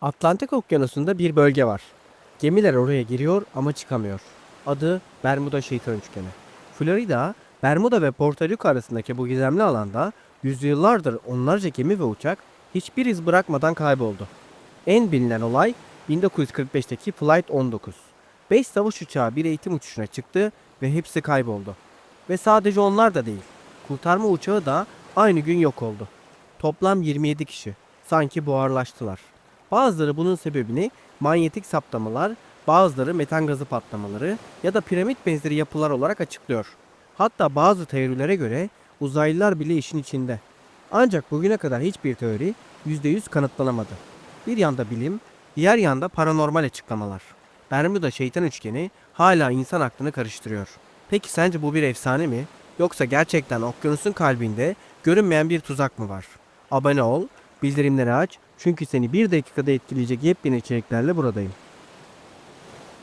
Atlantik Okyanusu'nda bir bölge var. Gemiler oraya giriyor ama çıkamıyor. Adı Bermuda Şeytan Üçgeni. Florida, Bermuda ve Porto Rico arasındaki bu gizemli alanda yüzyıllardır onlarca gemi ve uçak hiçbir iz bırakmadan kayboldu. En bilinen olay 1945'teki Flight 19. 5 savaş uçağı bir eğitim uçuşuna çıktı ve hepsi kayboldu. Ve sadece onlar da değil. Kurtarma uçağı da aynı gün yok oldu. Toplam 27 kişi. Sanki buharlaştılar. Bazıları bunun sebebini manyetik saptamalar, bazıları metan gazı patlamaları ya da piramit benzeri yapılar olarak açıklıyor. Hatta bazı teorilere göre uzaylılar bile işin içinde. Ancak bugüne kadar hiçbir teori %100 kanıtlanamadı. Bir yanda bilim, diğer yanda paranormal açıklamalar. Bermuda şeytan üçgeni hala insan aklını karıştırıyor. Peki sence bu bir efsane mi? Yoksa gerçekten okyanusun kalbinde görünmeyen bir tuzak mı var? Abone ol, bildirimleri aç çünkü seni bir dakikada etkileyecek yepyeni içeriklerle buradayım.